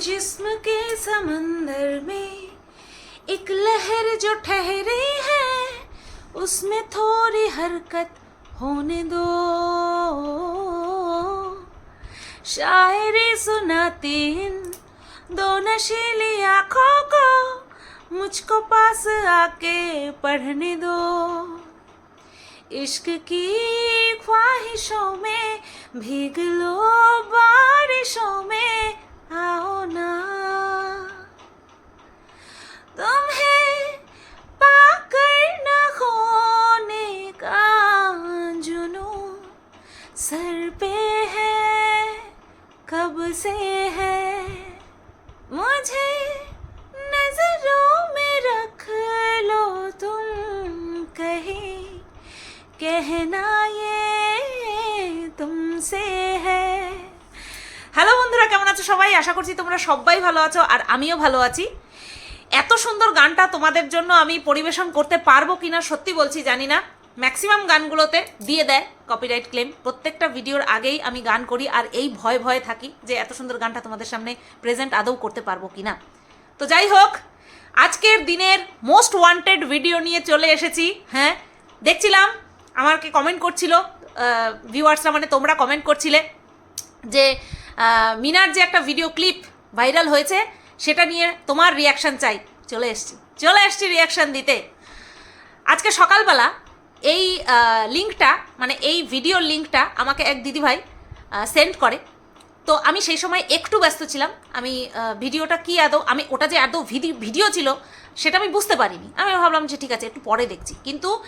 जिस्म के समंदर में एक लहर जो ठहरी है, उसमें थोड़ी हरकत होने दो। शायरी सुनाती इन दो नशीली आँखों को मुझको पास आके पढ़ने दो। इश्क की ख्वाहिशों में, भीग लो बारिशों में आओ ना। तुम्हें पाकर न खोने का जुनू सर पे है कब से है? করছি, তোমরা সবাই ভালো আছো আর আমিও ভালো আছি। এত সুন্দর গানটা তোমাদের জন্য আমি পরিবেশন করতে পারব কিনা সত্যি বলছি জানি না। ম্যাক্সিমাম গানগুলোতে দিয়ে দেয় কপিরাইট ক্লেম প্রত্যেকটা ভিডিওর আগেই আমি গান করি আর এই ভয় ভয়ে থাকি যে এত সুন্দর গানটা তোমাদের সামনে প্রেজেন্ট আদৌ করতে পারব কিনা। তো যাই হোক, আজকের দিনের মোস্ট ওয়ান্টেড ভিডিও নিয়ে চলে এসেছি হ্যাঁ? দেখছিলাম, আমাকে কমেন্ট করছিল ভিউয়ার্সরা মানে তোমরা কমেন্ট করছিলে যে মিনার যে একটা ভিডিও ক্লিপ ভাইরাল হয়েছে, সেটা নিয়ে তোমার রিয়াকশন চাই। চলে এসছি। চলে এসছি রিয়াকশন দিতে। আজকে সকালবেলা এই লিঙ্কটা মানে এই ভিডিওর লিঙ্কটা আমাকে এক দিদিভাই সেন্ড করে। তো আমি সেই সময় একটু ব্যস্ত ছিলাম। আমি ভিডিওটা কি আদৌ, আমি ওটা যে আদৌ ভিডি- ভিডিও ছিল, সেটা আমি বুঝতে পারিনি। আমি ভাবলাম যে ঠিক আছে, একটু পরে দেখছি। কিন্তু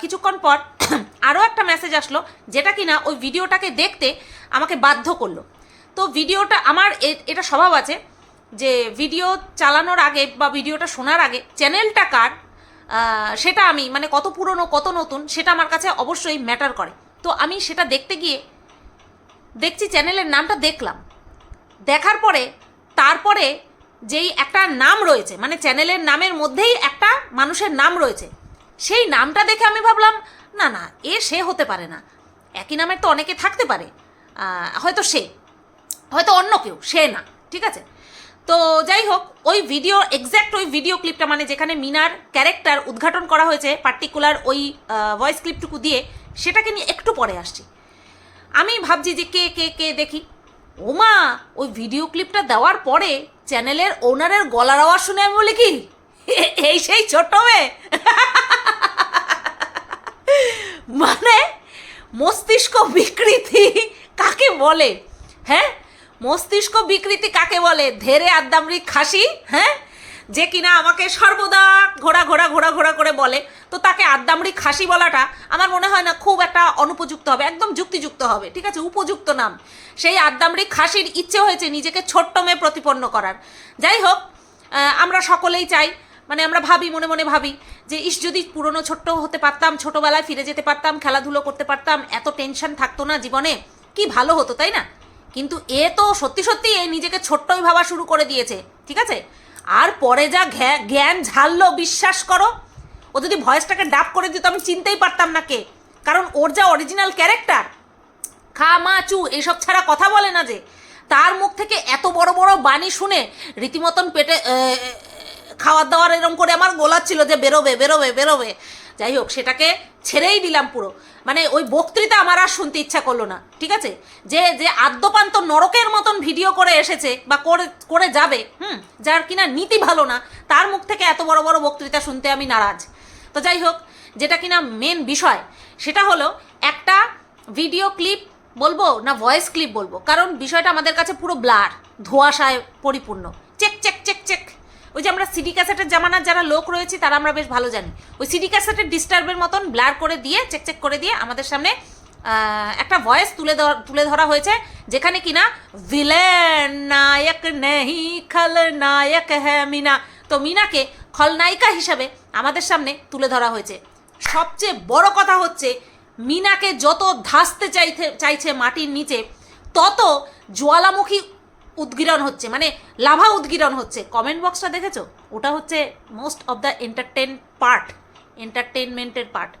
কিছুক্ষণ পর আরও একটা মেসেজ আসলো, যেটা কিনা ওই ভিডিওটাকে দেখতে আমাকে বাধ্য করল। তো ভিডিওটা আমার এটা স্বভাব আছে যে ভিডিও চালানোর আগে বা ভিডিওটা শোনার আগে চ্যানেলটা কার সেটা আমি মানে কত পুরনো, কত নতুন, সেটা আমার কাছে অবশ্যই ম্যাটার করে। তো আমি সেটা দেখতে গিয়ে দেখছি চ্যানেলের নামটা দেখলাম। দেখার পরে, তারপরে যেই একটা নাম রয়েছে মানে চ্যানেলের নামের মধ্যেই একটা মানুষের নাম রয়েছে, সেই নামটা দেখে আমি ভাবলাম, না না, এ সে হতে পারে না। একই নামের তো অনেকে থাকতে পারে। হয়তো সে। হয়তো অন্য কেউ, সে না, ঠিক আছে? তো যাই হোক, ওই ভিডিও এক্স্যাক্ট ওই ভিডিও ক্লিপটা মানে যেখানে মিনার ক্যারেক্টার উদ্ঘাটন করা হয়েছে পার্টিকুলার ওই ভয়েস ক্লিপটুকু দিয়ে, সেটাকে নিয়ে একটু পরে আসছি। আমি ভাবছি যে কে কে কে দেখি। ওমা, ওই ভিডিও ক্লিপটা দেওয়ার পরে চ্যানেলের ওনারের গলার আওয়াজ শুনে আমি বলি কি, এই সেই ছোট্ট মেয়ে। মানে মস্তিষ্ক বিকৃতি কাকে বলে? হ্যাঁ? মস্তিষ্ক বিকৃতি কাকে বলে? ধেরে আদ্দামরি খাসি হ্যাঁ? যে কিনা আমাকে সর্বদা ঘোরা ঘোরা ঘোরা ঘোরা করে বলে। তো তাকে আদ্দামরি খাসি বলাটা আমার মনে হয় না খুব একটা অনুপযুক্ত হবে, একদম যুক্তিযুক্ত হবে, ঠিক আছে? উপযুক্ত নাম। সেই আদ্দামরি খাসির ইচ্ছে হয়েছে নিজেকে ছোট্ট মেয়ে প্রতিপন্ন করার। যাই হোক আমরা সকলেই চাই মানে আমরা ভাবি, মনে মনে ভাবি, যে ইস, যদি পুরনো ছোট্ট হতে পারতাম, ছোটবেলায় ফিরে যেতে পারতাম, খেলাধুলো করতে পারতাম, এত টেনশন থাকতো না জীবনে, কি ভালো হতো, তাই না? কিন্তু এ তো সত্যি সত্যি এ নিজেকে ছোট্টই ভাবা শুরু করে দিয়েছে, ঠিক আছে? আর পরে যা জ্ঞান ঝাললো, বিশ্বাস করো, ও যদি ভয়েসটাকে ডাব করে দিত আমি চিনতেই পারতাম না কে। কারণ ওর যা অরিজিনাল ক্যারেক্টার খা মা চু এসব ছাড়া কথা বলে না যে। তার মুখ থেকে এত বড় বড় বাণী শুনে রীতিমতন পেটে খাওয়ার দাওয়ার এরম করে আমার গোলাচ্ছিল যে বেরোবে বেরোবে বেরোবে। যাই হোক, সেটাকে ছেড়েই দিলাম পুরো। মানে ওই বক্তৃতা আমার আর শুনতে ইচ্ছা করল না, ঠিক আছে? যে যে আদ্যপান্ত নরকের মতন ভিডিও করে এসেছে বা করে করে যাবে, হুম, যার কিনা নীতি ভালো না, তার মুখ থেকে এত বড় বড় বক্তৃতা শুনতে আমি নারাজ। তো যাই হোক, যেটা কিনা মেন বিষয়, সেটা হলো একটা ভিডিও ক্লিপ বলব না ভয়েস ক্লিপ বলব? কারণ বিষয়টা আমাদের কাছে পুরো ব্লার ধোঁয়াশায় পরিপূর্ণ। Check check check check. ওই যে আমরা সিডি ক্যাসেটের জামানার যারা লোক রয়েছি, তারা আমরা বেশ ভালো জানি। ওই সিডি ক্যাসেটের ডিস্টার্বের মতন ব্লার করে দিয়ে, চেক চেক করে দিয়ে আমাদের সামনে একটা ভয়েস তুলে তুলে ধরা হয়েছে, যেখানে কিনা, ভিলেন নায়ক নেহি খলনায়ক হ্যাঁ মিনা। তো মিনাকে খলনায়িকা হিসাবে আমাদের সামনে তুলে ধরা হয়েছে। সবচেয়ে বড় কথা হচ্ছে, মিনাকে যত ধাসতে চাইতে, চাইছে মাটির নিচে, তত জ্বালামুখী উদ্গীরণ হচ্ছে মানে লাভা উদ্গীরণ হচ্ছে। কমেন্ট বক্সটা দেখেছ? ওটা হচ্ছে most of the entertain part এন্টারটেনমেন্টের পার্ট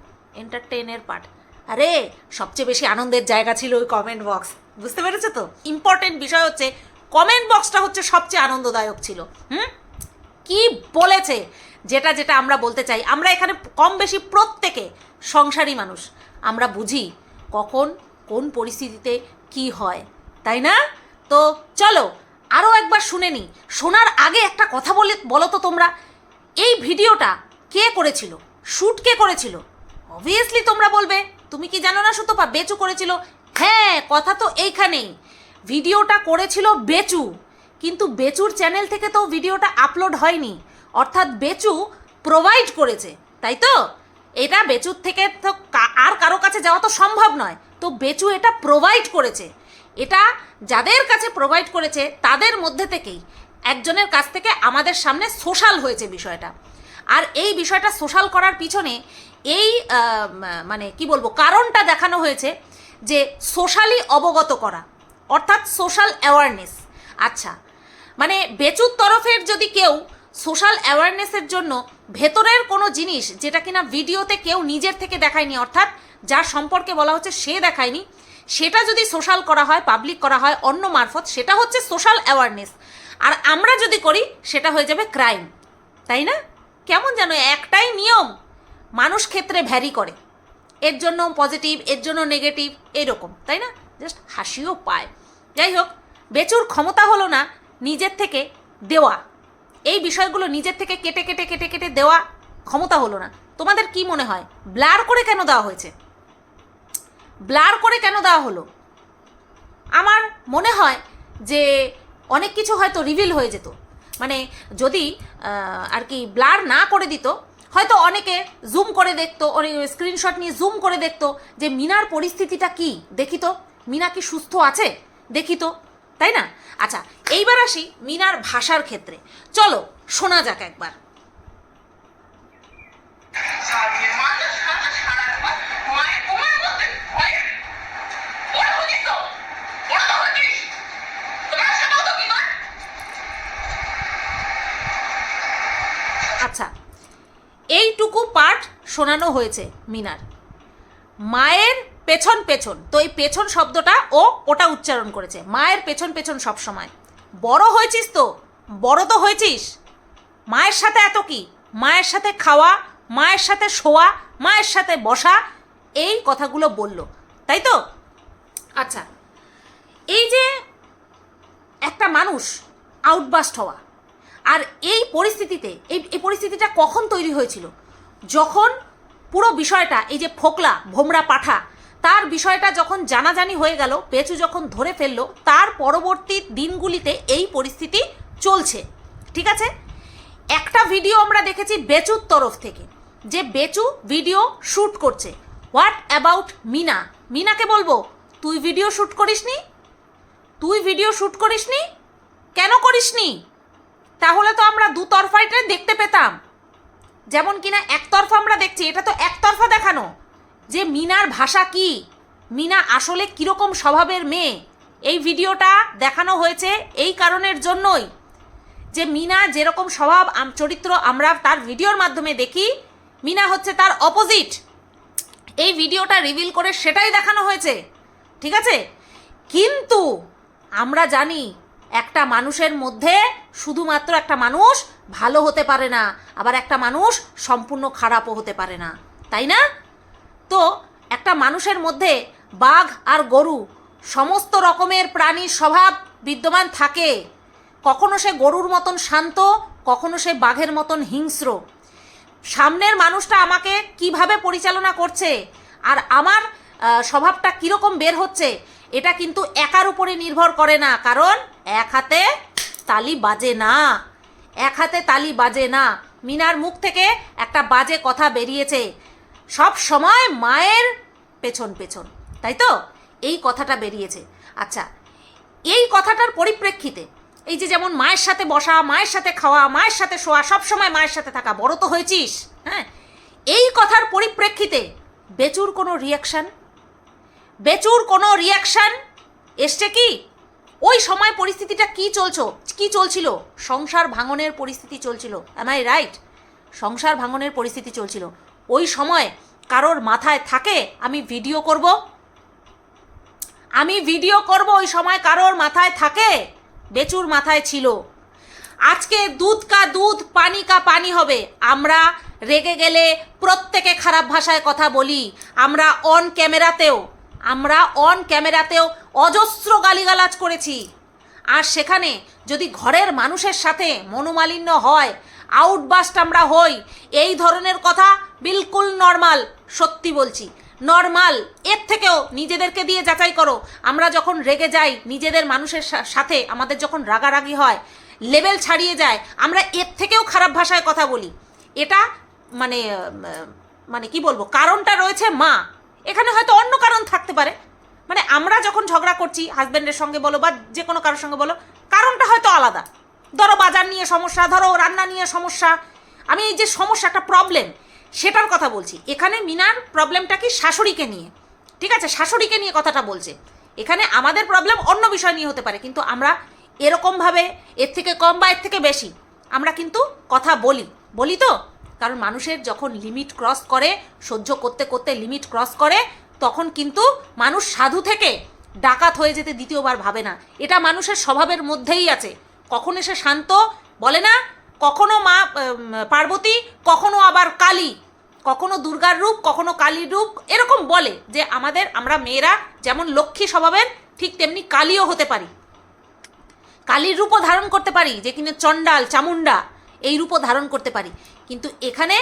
এন্টারটেনের পার্ট আরে, সবচেয়ে বেশি আনন্দের জায়গা ছিল ওই কমেন্ট বক্স বুঝতে পেরেছ তো? ইম্পর্টেন্ট বিষয় হচ্ছে কমেন্ট বক্সটা হচ্ছে সবচেয়ে আনন্দদায়ক ছিল। হুম? কি বলেছে? যেটা যেটা আমরা বলতে চাই, আমরা এখানে কম বেশি প্রত্যেকে সংসারী মানুষ। আমরা বুঝি কখন, কোন পরিস্থিতিতে কি হয়, তাই না? তো চলো আরও একবার শুনে নি। শোনার আগে একটা কথা বলে, বলো তো তোমরা। এই ভিডিওটা কে করেছিল? শ্যুট কে করেছিল? অবভিয়াসলি তোমরা বলবে, তুমি কি জানো না সুতপা? বেচু করেছিল। হ্যাঁ কথা তো এইখানেই। ভিডিওটা করেছিল বেচু। কিন্তু বেচুর চ্যানেল থেকে তো ভিডিওটা আপলোড হয়নি। অর্থাৎ বেচু প্রোভাইড করেছে, তাই তো? এটা বেচুর থেকে তো আর কারও কাছে যাওয়া তো সম্ভব নয়। তো বেচু এটা প্রোভাইড করেছে। এটা যাদের কাছে প্রোভাইড করেছে তাদের মধ্যে থেকেই। একজনের কাছ থেকে আমাদের সামনে সোশ্যাল হয়েছে বিষয়টা। আর এই বিষয়টা সোশ্যাল করার পিছনে এই মানে কি বলব, কারণটা দেখানো হয়েছে যে সোশ্যালি অবগত করা, অর্থাৎ সোশ্যাল অ্যাওয়ারনেস আচ্ছা মানে বেচুর তরফের যদি কেউ সোশ্যাল অ্যাওয়ারনেসের জন্য ভেতরের কোনো জিনিস যেটা কিনা ভিডিওতে কেউ নিজের থেকে দেখায়নি, অর্থাৎ যার সম্পর্কে বলা হচ্ছে সে দেখায়নি সেটা যদি সোশ্যাল করা হয় পাবলিক করা হয়, অন্য মারফত, সেটা হচ্ছে সোশ্যাল অ্যাওয়ারনেস আর আমরা যদি করি, সেটা হয়ে যাবে ক্রাইম তাই না? কেমন যেন একটাই নিয়ম, মানুষ ক্ষেত্রে ভ্যারি করে। এর জন্য পজিটিভ এর জন্য নেগেটিভ এরকম, তাই না? জাস্ট হাসিও পায়। যাই হোক, বেচুর ক্ষমতা হলো না নিজের থেকে দেওয়া। এই বিষয়গুলো নিজের থেকে কেটে কেটে কেটে কেটে দেওয়া ক্ষমতা হলো না। তোমাদের কি মনে হয়? ব্লার করে কেন দেওয়া হয়েছে? ব্লার করে কেন দেওয়া হলো? আমার মনে হয় যে অনেক কিছু হয়তো রিভিল হয়ে যেত। মানে যদি আর কি ব্লার না করে দিত, হয়তো অনেকে জুম করে দেখতো, অনেক স্ক্রিনশট নিয়ে জুম করে দেখতো যে মিনার পরিস্থিতিটা কি? দেখি তো, মিনা কি সুস্থ আছে? দেখি তো, তাই না? আচ্ছা এইবার আসি মিনার ভাষার ক্ষেত্রে। চলো, শোনা যাক একবার। আচ্ছা এইটুকু পার্ট শোনানো হয়েছে মিনার। মায়ের পেছন পেছন, তো এই পেছন শব্দটা ও ওটা উচ্চারণ করেছে। মায়ের পেছন পেছন সব সময়। বড় হয়েছিস তো, বড় তো হয়েছিস। মায়ের সাথে এত কি? মায়ের সাথে খাওয়া, মায়ের সাথে শোয়া, মায়ের সাথে বসা, এই কথাগুলো বলল, তাই তো? আচ্ছা এই যে একটা মানুষ আউটবাস্ট হওয়া আর এই পরিস্থিতিতে, এই এই পরিস্থিতিটা কখন তৈরি হয়েছিল? যখন পুরো বিষয়টা, এই যে ফোকলা, ভোমরা পাঠা, তার বিষয়টা যখন জানাজানি হয়ে গেল, পেঁচু যখন ধরে ফেলল, তার পরবর্তী দিনগুলিতে এই পরিস্থিতি চলছে। ঠিক আছে? একটা ভিডিও আমরা দেখেছি বেচুর তরফ থেকে, যে বেচু ভিডিও শ্যুট করছে। What about Mina? মিনাকে বলব, তুই ভিডিও শ্যুট করিসনি? তুই ভিডিও শ্যুট করিসনি? কেন করিসনি? তাহলে তো আমরা দুতরফাইটা দেখতে পেতাম। যেমন কিনা একতরফা আমরা দেখছি, এটা তো একতরফা দেখানো। যে মিনার ভাষা কি? মিনা আসলে কীরকম স্বভাবের মেয়ে? এই ভিডিওটা দেখানো হয়েছে এই কারণের জন্যই। যে মিনা যেরকম স্বভাব চরিত্র আমরা তার ভিডিওর মাধ্যমে দেখি, মিনা হচ্ছে তার অপোজিট এই ভিডিওটা রিভিল করে সেটাই দেখানো হয়েছে। ঠিক আছে? কিন্তু আমরা জানি একটা মানুষের মধ্যে শুধুমাত্র একটা মানুষ ভালো হতে পারে না, আবার একটা মানুষ সম্পূর্ণ খারাপও হতে পারে না, তাই না? তো একটা মানুষের মধ্যে বাঘ আর গরু সমস্ত রকমের প্রাণীর স্বভাব বিদ্যমান থাকে। কখনো সে গরুর মতন শান্ত, কখনো সে বাঘের মতন হিংস্র। সামনের মানুষটা আমাকে কীভাবে পরিচালনা করছে আর আমার স্বভাবটা কীরকম বের হচ্ছে, এটা কিন্তু একার উপরে নির্ভর করে না, কারণ এক হাতে তালি বাজে না। এক হাতে তালি বাজে না। মিনার মুখ থেকে একটা বাজে কথা বেরিয়েছে। সব সময় মায়ের পেছন পেছন, তাই তো? এই কথাটা বেরিয়েছে। আচ্ছা এই কথাটার পরিপ্রেক্ষিতে এই যে যেমন মায়ের সাথে বসা, মায়ের সাথে খাওয়া, মায়ের সাথে শোয়া, সব সময় মায়ের সাথে থাকা, বড় তো হয়েছিস হ্যাঁ? এই কথার পরিপ্রেক্ষিতে বেচুর কোনো রিয়াকশন বেচুর কোনো রিয়াকশন এসছে কি? ওই সময় পরিস্থিতিটা কি চলছো? কি চলছিল? সংসার ভাঙনের পরিস্থিতি চলছিল। এম আই রাইট সংসার ভাঙনের পরিস্থিতি চলছিল। ওই সময় কারোর মাথায় থাকে, আমি ভিডিও করব? আমি ভিডিও করব ওই সময় কারোর মাথায় থাকে? বেচুর মাথায় ছিল। আজকে দুধ কা দুধ, পানি কা পানি হবে। আমরা রেগে গেলে প্রত্যেকে খারাপ ভাষায় কথা বলি। আমরা অন ক্যামেরাতেও আমরা অন ক্যামেরাতেও অজস্র গালিগালাজ করেছি। আর সেখানে যদি ঘরের মানুষের সাথে মনোমালিন্য হয় আউটবাস্ট আমরা হই, এই ধরনের কথা বিলকুল নর্মাল সত্যি বলছি। নর্মাল এর থেকেও নিজেদেরকে দিয়ে যাচাই করো। আমরা যখন রেগে যাই, নিজেদের মানুষের সাথে আমাদের যখন রাগারাগি হয় লেভেল ছাড়িয়ে যায়, আমরা এর থেকেও খারাপ ভাষায় কথা বলি। এটা মানে মানে কি বলব, কারণটা রয়েছে মা। এখানে হয়তো অন্য কারণ থাকতে পারে। মানে আমরা যখন ঝগড়া করছি হাজব্যান্ডের সঙ্গে বলো বা যে কোনো কারোর সঙ্গে বলো, কারণটা হয়তো আলাদা। ধরো বাজার নিয়ে সমস্যা, ধরো রান্না নিয়ে সমস্যা। আমি এই যে সমস্যা, একটা প্রবলেম সেটার কথা বলছি। এখানে মিনার প্রবলেমটা কি শাশুড়িকে নিয়ে? ঠিক আছে, শাশুড়িকে নিয়ে কথাটা বলছে। এখানে আমাদের প্রবলেম অন্য বিষয় নিয়ে হতে পারে, কিন্তু আমরা এরকমভাবে, এর থেকে কম বা এর থেকে বেশি, আমরা কিন্তু কথা বলি। বলি তো? কারণ মানুষের যখন লিমিট ক্রস করে, সহ্য করতে করতে লিমিট ক্রস করে তখন কিন্তু মানুষ সাধু থেকে ডাকাত হয়ে যেতে দ্বিতীয়বার ভাবে না। এটা মানুষের স্বভাবের মধ্যেই আছে। কখন এসে শান্ত, বলে না, কখনো মা পার্বতী, কখনো আবার কালী, কখনো দুর্গার রূপ, কখনো কালীর রূপ, এরকম বলে যে আমাদের, আমরা মেয়েরা যেমন লক্ষ্মী স্বভাবের, ঠিক তেমনি কালীও হতে পারি। কালীর রূপও ধারণ করতে পারি, যে কিনা চণ্ডাল চামুন্ডা এই রূপও ধারণ করতে পারি। কিন্তু এখানে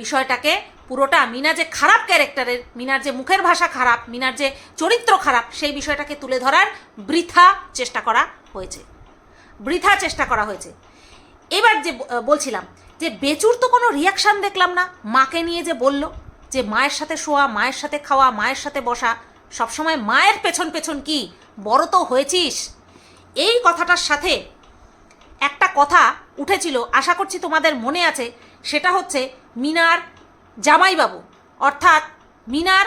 বিষয়টাকে পুরোটা মিনা যে খারাপ ক্যারেক্টারের, মিনার যে মুখের ভাষা খারাপ, মিনার যে চরিত্র খারাপ, সেই বিষয়টাকে তুলে ধরার বৃথা চেষ্টা করা হয়েছে। বৃথা চেষ্টা করা হয়েছে। এবার যে বলছিলাম যে বেচুর তো কোনো রিয়াকশান দেখলাম না। মাকে নিয়ে যে বলল যে মায়ের সাথে শোয়া, মায়ের সাথে খাওয়া, মায়ের সাথে বসা, সবসময় মায়ের পেছন পেছন কি? বড় তো হয়েছিস। এই কথাটার সাথে একটা কথা উঠেছিল, আশা করছি তোমাদের মনে আছে, সেটা হচ্ছে মিনার জামাইবাবু, অর্থাৎ মিনার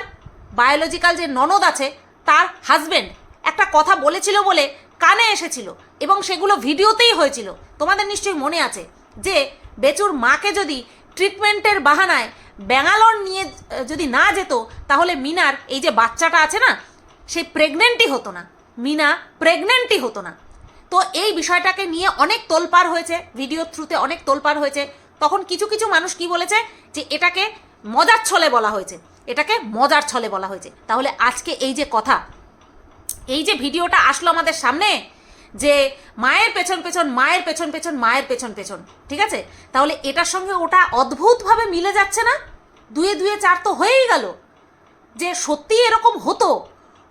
বায়োলজিক্যাল যে ননদ আছে, তার হাজবেন্ড একটা কথা বলেছিল বলে কানে এসেছিল এবং সেগুলো ভিডিওতেই হয়েছিল। তোমাদের নিশ্চয়ই মনে আছে যে বেচুর মাকে যদি ট্রিটমেন্টের বাহানায় ব্যাঙ্গালোর নিয়ে যদি না যেত, তাহলে মিনার এই যে বাচ্চাটা আছে না সেই প্রেগনেন্টই হতো না। মিনা প্রেগনেন্টই হতো না। তো এই বিষয়টাকে নিয়ে অনেক তোলপাড় হয়েছে ভিডিওর থ্রুতে অনেক তোলপাড় হয়েছে। তখন কিছু কিছু মানুষ কি বলেছে? যে এটাকে মজার ছলে বলা হয়েছে। এটাকে মজার ছলে বলা হয়েছে। তাহলে আজকে এই যে কথা, এই যে ভিডিওটা আসলো আমাদের সামনে যে মায়ের পেছন পেছন, মায়ের পেছন পেছন, মায়ের পেছন পেছন, ঠিক আছে? তাহলে এটার সঙ্গে ওটা অদ্ভুতভাবে মিলে যাচ্ছে না? দুয়ে দুয়ে চার তো হয়েই গেল। যে সত্যি এরকম হতো,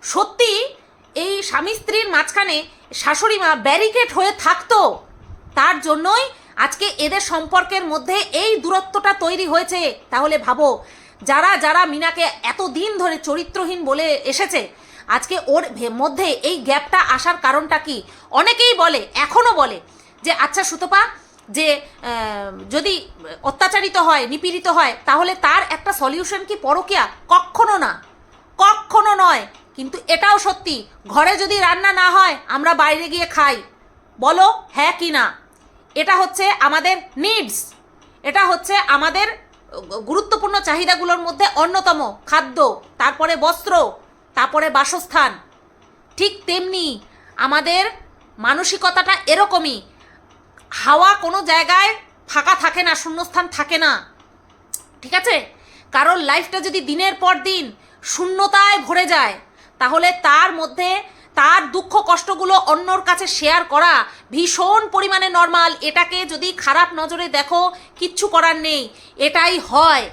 সত্যি এই স্বামী স্ত্রীর মাঝখানে শাশুড়ি মা ব্যারিকেড হয়ে থাকতো, তার জন্যই আজকে এদের সম্পর্কের মধ্যে এই দূরত্বটা তৈরি হয়েছে। তাহলে ভাবো, যারা যারা মিনাকে এত দিন ধরে চরিত্রহীন বলে এসেছে, আজকে ওর মধ্যে এই গ্যাপটা আসার কারণটা কি? অনেকেই বলে, এখনও বলে যে আচ্ছা সুতপা, যে যদি অত্যাচারিত হয়, নিপীড়িত হয়, তাহলে তার একটা সলিউশন কি পরকিয়া? কখনো না। কখনো নয়। কিন্তু এটাও সত্যি, ঘরে যদি রান্না না হয়, আমরা বাইরে গিয়ে খাই। বলো হ্যাঁ কি না? এটা হচ্ছে আমাদের নিডস এটা হচ্ছে আমাদের গুরুত্বপূর্ণ চাহিদাগুলোর মধ্যে অন্যতম খাদ্য, তারপরে বস্ত্র, তারপরে বাসস্থান। ঠিক তেমনি আমাদের মানসিকতাটা এরকমই। হাওয়া কোনো জায়গায় ফাঁকা থাকে না, শূন্যস্থান থাকে না। ঠিক আছে? কারোর লাইফটা যদি দিনের পর দিন শূন্যতায় ভরে যায়, তাহলে তার মধ্যে তার দুঃখ কষ্টগুলো অন্যর কাছে শেয়ার করা ভীষণ পরিমাণে নর্মাল এটাকে যদি খারাপ নজরে দেখো, কিচ্ছু করার নেই। এটাই হয়।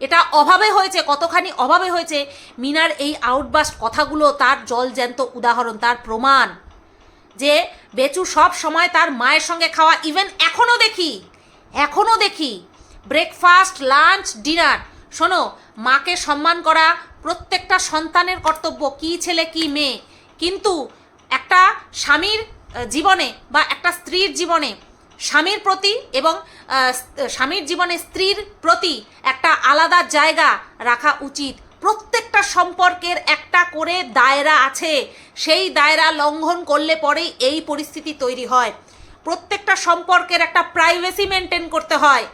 এটা অভাবে হয়েছে, কতখানি অভাবে হয়েছে, মিনার এই আউটবাস্ট কথাগুলো তার জলজ্যান্ত উদাহরণ, তার প্রমাণ। যে বেচু সব সময় তার মায়ের সঙ্গে খাওয়া ইভেন এখনও দেখি এখনও দেখি। ব্রেকফাস্ট লাঞ্চ ডিনার শোনো, মাকে সম্মান করা প্রত্যেকটা সন্তানের কর্তব্য, কি ছেলে, কি মেয়ে। কিন্তু একটা স্বামীর জীবনে বা একটা স্ত্রীর জীবনে স্বামীর প্রতি এবং স্বামীর জীবনে স্ত্রীর প্রতি একটা আলাদা জায়গা রাখা উচিত। প্রত্যেকটা সম্পর্কের একটা করে দায়রা আছে। সেই দায়রা লঙ্ঘন করলে পরেই এই পরিস্থিতি তৈরি হয়। প্রত্যেকটা সম্পর্কের একটা প্রাইভেসি মেনটেন করতে হয়।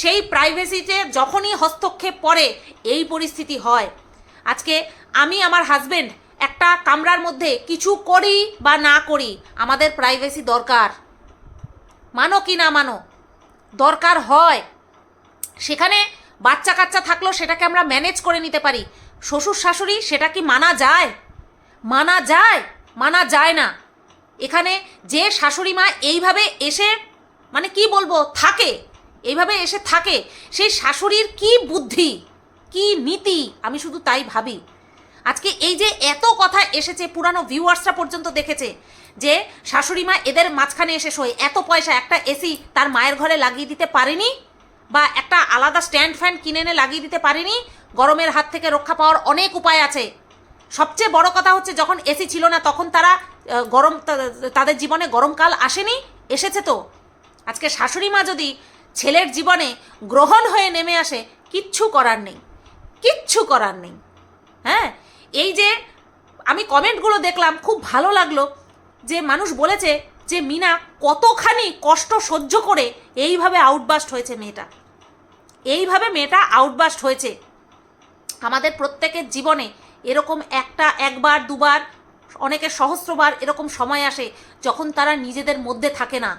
সেই প্রাইভেসিতে যখনই হস্তক্ষেপ পড়ে, এই পরিস্থিতি হয়। আজকে আমি আমার হাজবেন্ড একটা কামরার মধ্যে কিছু করি বা না করি, আমাদের প্রাইভেসি দরকার। মানো কি না মানো? দরকার হয়। সেখানে বাচ্চা কাচ্চা থাকলেও সেটাকে আমরা ম্যানেজ করে নিতে পারি। শ্বশুর শাশুড়ি, সেটা কি মানা যায়? মানা যায় মানা যায় না। এখানে যে শাশুড়ি মা এইভাবে এসে মানে কি বলব, থাকে। এইভাবে এসে থাকে। সেই শাশুড়ির কি বুদ্ধি, কি নীতি, আমি শুধু তাই ভাবি। আজকে এই যে এত কথা এসেছে, পুরানো ভিউয়ার্সরা পর্যন্ত দেখেছে, যে শাশুড়ি মা এদের মাঝখানে এসে শোয়, এত পয়সা একটা এসি তার মায়ের ঘরে লাগিয়ে দিতে পারেনি? বা একটা আলাদা স্ট্যান্ড ফ্যান কিনে এনে লাগিয়ে দিতে পারেনি? গরমের হাত থেকে রক্ষা পাওয়ার অনেক উপায় আছে। সবচেয়ে বড় কথা হচ্ছে যখন এসি ছিল না, তখন তারা গরম তাদের জীবনে গরমকাল আসেনি? এসেছে তো। আজকে শাশুড়ি মা যদি ছেলের জীবনে গ্রহণ হয়ে নেমে আসে, কিচ্ছু করার নেই। কিচ্ছু করার নেই। হ্যাঁ? এই যে আমি কমেন্টগুলো দেখলাম, খুব ভালো লাগল যে মানুষ বলেছে যে মিনা কতখানি কষ্ট সহ্য করে এইভাবে আউটবাস্ট হয়েছে মেয়েটা। এইভাবে মেয়েটা আউটবাস্ট হয়েছে। আমাদের প্রত্যেকের জীবনে এরকম একটা, একবার, দুবার অনেকের সহস্রবার এরকম সময় আসে যখন তারা নিজেদের মধ্যে থাকে না।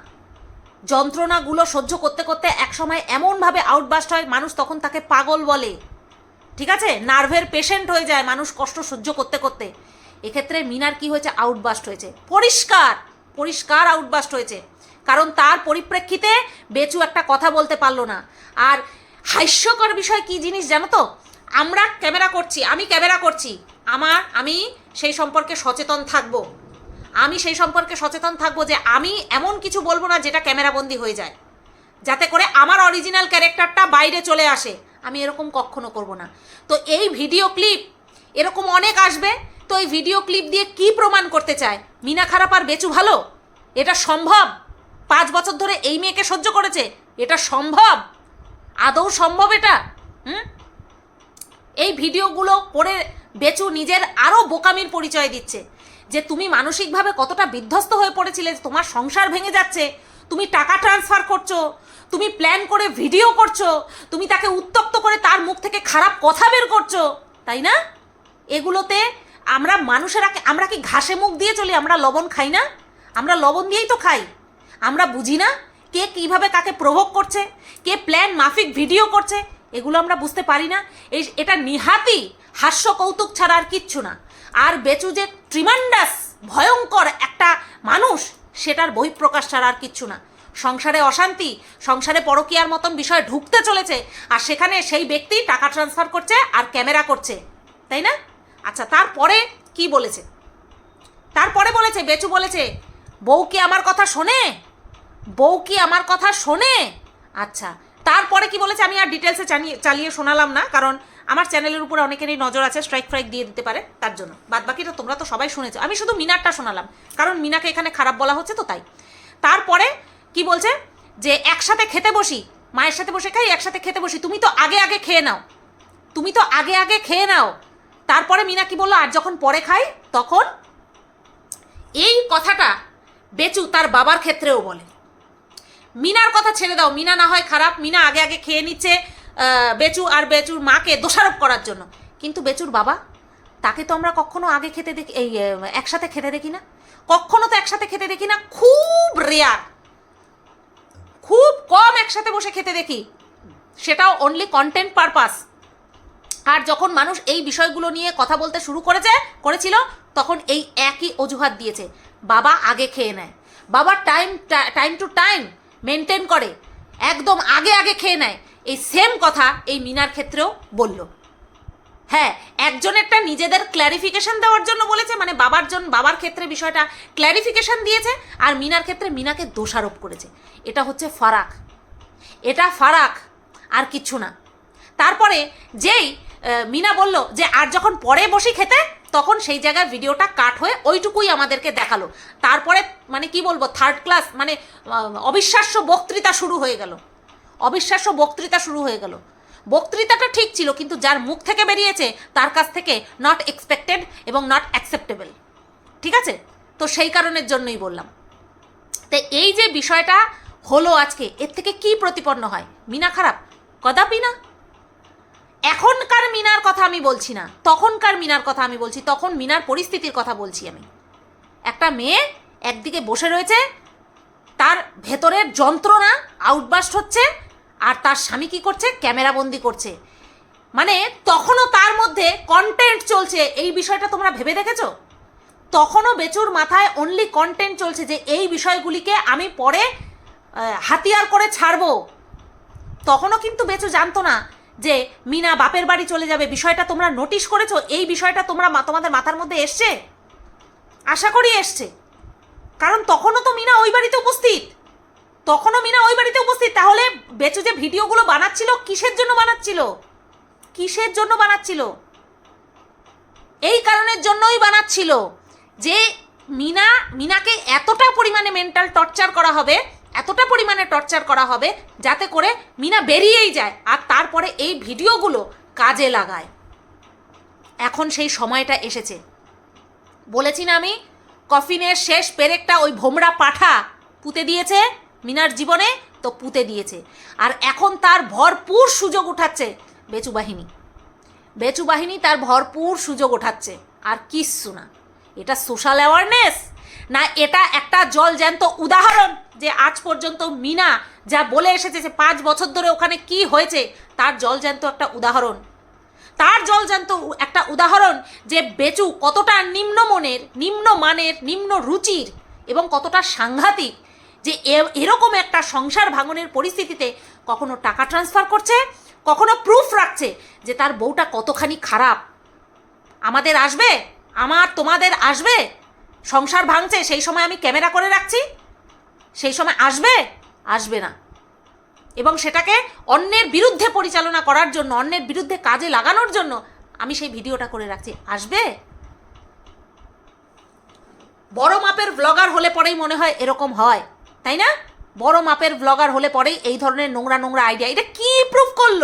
যন্ত্রণাগুলো সহ্য করতে করতে একসময় এমনভাবে আউটবাস্ট হয়, মানুষ তখন তাকে পাগল বলে। ঠিক আছে? নার্ভের পেশেন্ট হয়ে যায়, মানুষ কষ্ট সহ্য করতে করতে। এক্ষেত্রে মিনার কি হয়েছে? আউটবাস্ট হয়েছে। পরিষ্কার! পরিষ্কার আউটবাস্ট হয়েছে। কারণ তার পরিপ্রেক্ষিতে বেচু একটা কথা বলতে পারল না। আর হাস্যকর বিষয় কি জিনিস জানো তো? আমরা ক্যামেরা করছি, আমি ক্যামেরা করছি। আমার, আমি সেই সম্পর্কে সচেতন থাকব। আমি সেই সম্পর্কে সচেতন থাকব যে আমি এমন কিছু বলব না যেটা ক্যামেরাবন্দি হয়ে যায়। যাতে করে আমার অরিজিনাল ক্যারেক্টারটা বাইরে চলে আসে। আমি এরকম কখনো করব না। তো এই ভিডিও ক্লিপ এরকম অনেক আসবে, তো এই ভিডিও ক্লিপ দিয়ে কি প্রমাণ করতে চায়? মিনা খারাপ আর বেচু ভালো? এটা সম্ভব? পাঁচ বছর ধরে এই মেয়েকে সহ্য করেছে? এটা সম্ভব? আদৌ সম্ভব এটা? হুম? এই ভিডিওগুলো করে বেচু নিজের আরও বোকামির পরিচয় দিচ্ছে। যে তুমি মানসিকভাবে কতটা বিধ্বস্ত হয়ে পড়েছিলে, তোমার সংসার ভেঙে যাচ্ছে তুমি টাকা ট্রান্সফার করছ, তুমি প্ল্যান করে ভিডিও করছ, তুমি তাকে উত্তপ্ত করে তার মুখ থেকে খারাপ কথা বের করছ, তাই না? এগুলোতে আমরা মানুষেরা আমরা কি ঘাসে মুখ দিয়ে চলি, আমরা লবণ খাই না? আমরা লবণ দিয়েই তো খাই। আমরা বুঝি না কে কীভাবে কাকে প্রভোগ করছে, কে প্ল্যান মাফিক ভিডিও করছে, এগুলো আমরা বুঝতে পারি না। এই এটা নিহাতি হাস্য কৌতুক ছাড়া আর কিচ্ছু না। আর বেচু যে ট্রিমান্ডাস ভয়ঙ্কর একটা মানুষ সেটার বহিঃপ্রকাশ ছাড়া আর কিচ্ছু না। সংসারে অশান্তি, সংসারে পরকীয়ার মতন বিষয় ঢুকতে চলেছে, আর সেখানে সেই ব্যক্তি টাকা ট্রান্সফার করছে আর ক্যামেরা করছে, তাই না? আচ্ছা তারপরে কি বলেছে? তারপরে বলেছে, বেচু বলেছে, বউ কি আমার কথা শোনে? বউ কি আমার কথা শোনে? আচ্ছা তারপরে কি বলেছে আমি আর ডিটেলসে চালিয়ে চালিয়ে শোনালাম না, কারণ আমার চ্যানেলের উপরে অনেকেরই নজর আছে স্ট্রাইক ফ্রাইক দিয়ে দিতে পারে, তার জন্য। বাদ বাকিটা তোমরা তো সবাই শুনেছো। আমি শুধু মিনারটা শোনালাম, কারণ মিনাকে এখানে খারাপ বলা হচ্ছে তো তাই। তারপরে কি বলছে? যে একসাথে খেতে বসি, মায়ের সাথে বসে খাই, একসাথে খেতে বসি, তুমি তো আগে আগে খেয়ে নাও। তুমি তো আগে আগে খেয়ে নাও। তারপরে মিনা কি বলল? আর যখন পরে খাই, তখন এই কথাটা বেচু তার বাবার ক্ষেত্রেও বলে। মিনার কথা ছেড়ে দাও, মিনা না হয় খারাপ, মিনা আগে আগে খেয়ে নিচ্ছে বেচু আর বেচুর মাকে দোষারোপ করার জন্য। কিন্তু বেচুর বাবা, তাকে তো আমরা কখনো আগে খেতে দেখি, এই একসাথে খেতে দেখি না। কখনো তো একসাথে খেতে দেখি না, খুব রেয়ার খুব কম একসাথে বসে খেতে দেখি। সেটাও অনলি কন্টেন্ট পারপাস আর যখন মানুষ এই বিষয়গুলো নিয়ে কথা বলতে শুরু করেছে, করেছিল, তখন এই একই অজুহাত দিয়েছে। বাবা আগে খেয়ে নেয়। বাবা time time to time maintain করে। একদম আগে আগে খেয়ে নেয়। এই সেম কথা এই মিনার ক্ষেত্রেও বলল। হ্যাঁ একজনেরটা নিজেদের ক্ল্যারিফিকেশন দেওয়ার জন্য বলেছে মানে বাবার জন্য বাবার ক্ষেত্রে বিষয়টা ক্ল্যারিফিকেশন দিয়েছে, আর মিনার ক্ষেত্রে মিনাকে দোষারোপ করেছে। এটা হচ্ছে ফারাক। এটা ফারাক, আর কিচ্ছু না। তারপরে যেই মিনা বলল যে, আর যখন পরে বসি খেতে? তখন সেই জায়গায় ভিডিওটা কাট হয়ে ওইটুকুই আমাদেরকে দেখাল। তারপরে মানে কি বলব থার্ড ক্লাস মানে অবিশ্বাস্য বক্তৃতা শুরু হয়ে গেল। অবিশ্বাস্য বক্তৃতা শুরু হয়ে গেল। বক্তৃতাটা ঠিক ছিল, কিন্তু যার মুখ থেকে বেরিয়েছে তার কাছ থেকে নট এক্সপেক্টেড এবং নট অ্যাকসেপ্টেবল ঠিক আছে? তো সেই কারণের জন্যই বললাম। তো এই যে বিষয়টা হলো আজকে, এর থেকে কি প্রতিপন্ন হয়? মিনা খারাপ? কদাপি না এখনকার মিনার কথা আমি বলছি না। তখনকার মিনার কথা আমি বলছি, তখন মিনার পরিস্থিতির কথা বলছি আমি। একটা মেয়ে একদিকে বসে রয়েছে, তার ভেতরের যন্ত্রণা আউটবাস্ট হচ্ছে আর তার স্বামী কি করছে? ক্যামেরাবন্দি করছে। মানে তখনও তার মধ্যে কন্টেন্ট চলছে। এই বিষয়টা তোমরা ভেবে দেখেছ? তখনও বেচুর মাথায় অনলি কন্টেন্ট চলছে যে এই বিষয়গুলিকে আমি পরে হাতিয়ার করে ছাড়বো। তখনও কিন্তু বেচু জানতো না যে মিনা বাপের বাড়ি চলে যাবে। বিষয়টা তোমরা নোটিশ করেছ? এই বিষয়টা তোমরা তোমাদের মাথার মধ্যে এসছে? আশা করি এসছে। কারণ তখনও তো মিনা ওই বাড়িতে উপস্থিত। তখনও মিনা ওই বাড়িতে উপস্থিত। তাহলে বেচু যে ভিডিওগুলো বানাচ্ছিল, কিসের জন্য বানাচ্ছিল? কিসের জন্য বানাচ্ছিল? এই কারণের জন্যই বানাচ্ছিল যে মিনা, মিনাকে এতটা পরিমাণে মেন্টাল টর্চার করা হবে, এতটা পরিমাণে টর্চার করা হবে, যাতে করে মিনা বেরিয়েই যায় আর তারপরে এই ভিডিওগুলো কাজে লাগায়। এখন সেই সময়টা এসেছে। বলেছি না আমি, কফিনের শেষ পেরেকটা ওই ভোমরা পাঠা পুঁতে দিয়েছে। মিনার জীবনে তো পুঁতে দিয়েছে। আর এখন তার ভরপুর সুযোগ উঠাচ্ছে বেচু বাহিনী। বেচু বাহিনী তার ভরপুর সুযোগ ওঠাচ্ছে আর কিচ্ছু না। এটা সোশ্যাল অ্যাওয়ারনেস না, এটা একটা জল জ্যান্ত উদাহরণ যে আজ পর্যন্ত মিনা যা বলে এসেছে যে পাঁচ বছর ধরে ওখানে কি হয়েছে, তার জল জ্যান্ত একটা উদাহরণ। তার জল জ্যান্ত একটা উদাহরণ যে বেচু কতটা নিম্ন মনের, নিম্ন মানের, নিম্ন রুচির এবং কতটা সাংঘাতিক যে এরকম একটা সংসার ভাঙনের পরিস্থিতিতে কখনো টাকা ট্রান্সফার করছে, কখনো প্রুফ রাখছে যে তার বউটা কতখানি খারাপ। আমাদের আসবে? আমার, তোমাদের আসবে? সংসার ভাঙছে, সেই সময় আমি ক্যামেরা করে রাখছি? সেই সময় আসবে? আসবে না। এবং সেটাকে অন্যের বিরুদ্ধে পরিচালনা করার জন্য, অন্যের বিরুদ্ধে কাজে লাগানোর জন্য আমি সেই ভিডিওটা করে রাখছি। আসবে? বড় মাপের ব্লগার হলে পরেই মনে হয় এরকম হয়। তাই না? বড় মাপের ব্লগার হলে পরেই এই ধরনের নোংরা নোংরা আইডিয়া এটা কি প্রুফ করল?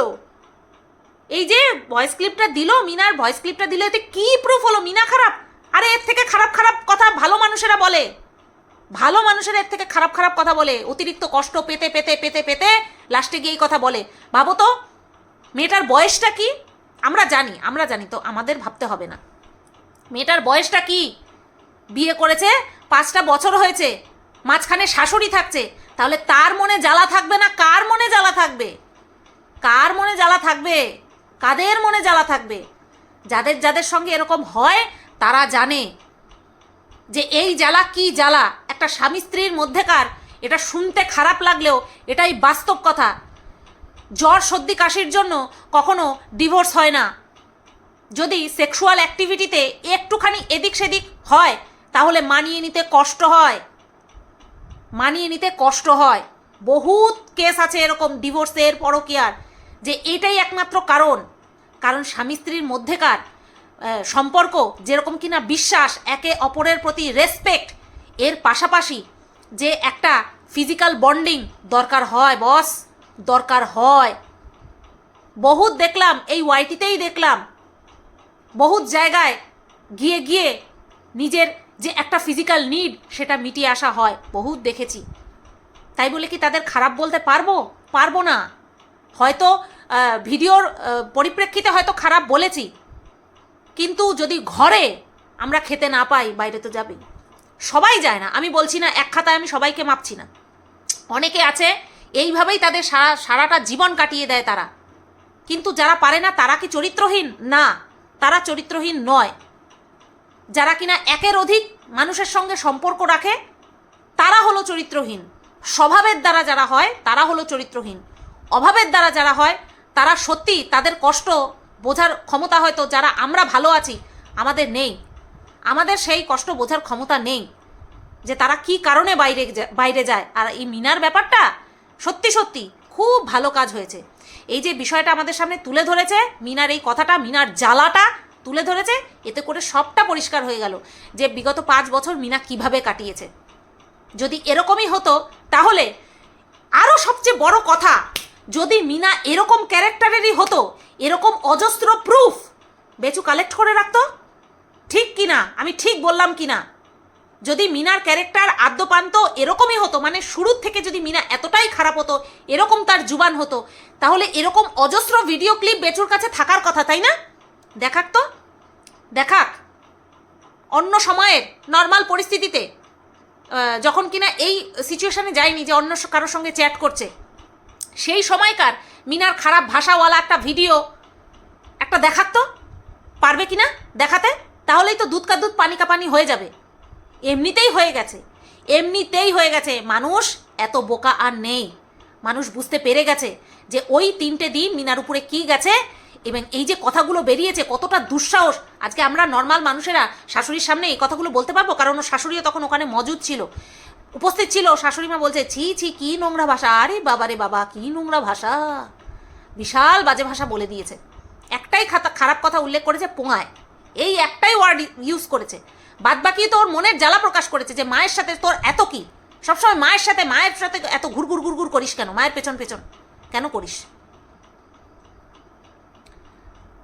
এই যে ভয়েস ক্লিপটা দিল মিনার ভয়েস ক্লিপটা দিল, এতে কি প্রুফ হলো? মিনা খারাপ? আরে এর থেকে খারাপ খারাপ কথা ভালো মানুষেরা বলে। ভালো মানুষেরা এর থেকে খারাপ খারাপ কথা বলে। অতিরিক্ত কষ্ট পেতে পেতে পেতে পেতে লাস্টে গিয়ে এই কথা বলে। ভাবো তো, মেয়েটার বয়সটা কি? আমরা জানি আমরা জানি তো, আমাদের ভাবতে হবে না। মেয়েটার বয়সটা কি? বিয়ে করেছে, পাঁচটা বছর হয়েছে। মাঝখানে শাশুড়ি থাকছে। তাহলে তার মনে জ্বালা থাকবে না কার মনে জ্বালা থাকবে? কার মনে জ্বালা থাকবে? কাদের মনে জ্বালা থাকবে? যাদের যাদের সঙ্গে এরকম হয়, তারা জানে যে এই জ্বালা কি জ্বালা? একটা স্বামী স্ত্রীর মধ্যেকার এটা শুনতে খারাপ লাগলেও এটাই বাস্তব কথা। জ্বর সর্দি কাশির জন্য কখনো ডিভোর্স হয় না। যদি সেক্সুয়াল অ্যাক্টিভিটিতে একটুখানি এদিক সেদিক হয়, তাহলে মানিয়ে নিতে কষ্ট হয়। মানিয়ে নিতে কষ্ট হয়। বহুত কেস আছে এরকম ডিভোর্সের, পরকিয়ার, যে এটাই একমাত্র কারণ। কারণ স্বামী স্ত্রীর মধ্যেকার সম্পর্ক যেরকম কিনা বিশ্বাস, একে অপরের প্রতি রেসপেক্ট এর পাশাপাশি যে একটা ফিজিক্যাল বন্ডিং দরকার হয় বস দরকার হয়। বহুত দেখলাম, এই ওয়াইটিতেই দেখলাম। বহুত জায়গায় গিয়ে গিয়ে নিজের যে একটা ফিজিক্যাল নিড সেটা মিটিয়ে আসা হয়। বহুত দেখেছি। তাই বলে কি তাদের খারাপ বলতে পারব? পারব না। হয়তো ভিডিওর পরিপ্রেক্ষিতে হয়তো খারাপ বলেছি। কিন্তু যদি ঘরে আমরা খেতে না পাই, বাইরে তো যাবেই। সবাই যায় না। আমি বলছি না, এক খাতায় আমি সবাইকে মাপছি না। অনেকে আছে, এইভাবেই তাদের সারা, সারাটা জীবন কাটিয়ে দেয় তারা। কিন্তু যারা পারে না, তারা কি চরিত্রহীন? না। তারা চরিত্রহীন নয়। যারা কিনা একের অধিক মানুষের সঙ্গে সম্পর্ক রাখে, তারা হলো চরিত্রহীন। স্বভাবের দ্বারা যারা হয়, তারা হলো চরিত্রহীন। অভাবের দ্বারা যারা হয়, তারা সত্যি তাদের কষ্ট বোঝার ক্ষমতা হয়তো যারা আমরা ভালো আছি, আমাদের নেই। আমাদের সেই কষ্ট বোঝার ক্ষমতা নেই যে তারা কি কারণে বাইরে বাইরে যায়। আর এই মিনার ব্যাপারটা সত্যি সত্যি খুব ভালো কাজ হয়েছে। এই যে বিষয়টা আমাদের সামনে তুলে ধরেছে, মিনার এই কথাটা, মিনার জ্বালাটা তুলে ধরেছে, এতে করে সবটা পরিষ্কার হয়ে গেল যে বিগত পাঁচ বছর মিনা কীভাবে কাটিয়েছে। যদি এরকমই হতো, তাহলে আরও সবচেয়ে বড় কথা, যদি মিনা এরকম ক্যারেক্টারেরই হতো, এরকম অজস্র প্রুফ বেচু কালেক্ট করে রাখতো, ঠিক কি না আমি ঠিক বললাম কি না যদি মিনার ক্যারেক্টার আদ্যপান্ত এরকমই হতো মানে শুরুর থেকে যদি মিনা এতটাই খারাপ হতো, এরকম তার জুবান হতো, তাহলে এরকম অজস্র ভিডিও ক্লিপ বেচুর কাছে থাকার কথা, তাই না? দেখাক তো। দেখাক। অন্য সময়ের নর্মাল পরিস্থিতিতে যখন কিনা এই সিচুয়েশনে যায়নি যে অন্য কারোর সঙ্গে চ্যাট করছে, সেই সময়কার মিনার খারাপ ভাষাওয়ালা একটা ভিডিও একটা দেখাক তো? পারবে কি না দেখাতে? তাহলেই তো দুধ কা দুধ পানি কা পানি হয়ে যাবে। এমনিতেই হয়ে গেছে। এমনিতেই হয়ে গেছে। মানুষ এত বোকা আর নেই। মানুষ বুঝতে পেরে গেছে যে ওই তিনটে দিন মিনার উপরে কি গেছে? এবং এই যে কথাগুলো বেরিয়েছে, কতটা দুঃসাহস। আজকে আমরা নর্মাল মানুষেরা শাশুড়ির সামনে এই কথাগুলো বলতে পারব, কারণ ও শাশুড়িও তখন ওখানে মজুদ ছিল। উপস্থিত ছিল শাশুড়ি মা বলছে, ছি ছি, কি নোংরা ভাষা, আরে বাবা রে বাবা, কি নোংরা ভাষা। বিশাল বাজে ভাষা বলে দিয়েছে। একটাই খাতা, খারাপ কথা উল্লেখ করেছে পোঙায়। এই একটাই ওয়ার্ড ইউজ করেছে। বাদ বাকি তো ওর মনের জ্বালা প্রকাশ করেছে যে মায়ের সাথে তোর এত কি? সবসময় মায়ের সাথে মায়ের সাথে এত ঘুরঘুর ঘুরঘুর করিস কেন? মায়ের পেছন পেছন। কেন করিস?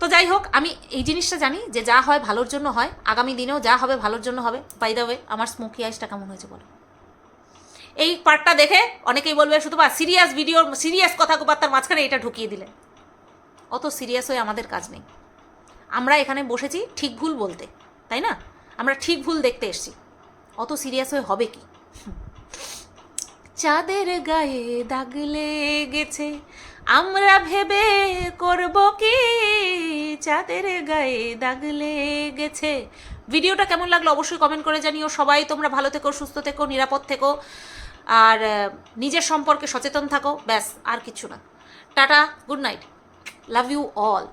তো যাই হোক, আমি এই জিনিসটা জানি যে যা হয় ভালোর জন্য হয়। আগামী দিনেও যা হবে ভালোর জন্য হবে। বাই দ্য ওয়ে আমার স্মোকি আইসটা কেমন হয়েছে বলো? এই পার্টটা দেখে অনেকেই বলবে শুধু বা সিরিয়াস ভিডিও সিরিয়াস কথাবার্তার মাঝখানে এটা ঢুকিয়ে দিলে। অত সিরিয়াস হয়ে আমাদের কাজ নেই। আমরা এখানে বসেছি ঠিক ভুল বলতে, তাই না? আমরা ঠিক ভুল দেখতে এসেছি। অত সিরিয়াস হয়ে হবে কি? চাঁদের গায়ে দাগ লেগেছে আমরা ভেবে করব কি? চাঁদের গায়ে দাগ লেগেছে। ভিডিওটা কেমন লাগল অবশ্যই কমেন্ট করে জানিও। সবাই তোমরা ভালো থেকো, সুস্থ থেকো, নিরাপদ থেকো। আর নিজের সম্পর্কে সচেতন থাকো। ব্যাস, আর কিছু না। Tata good night love you all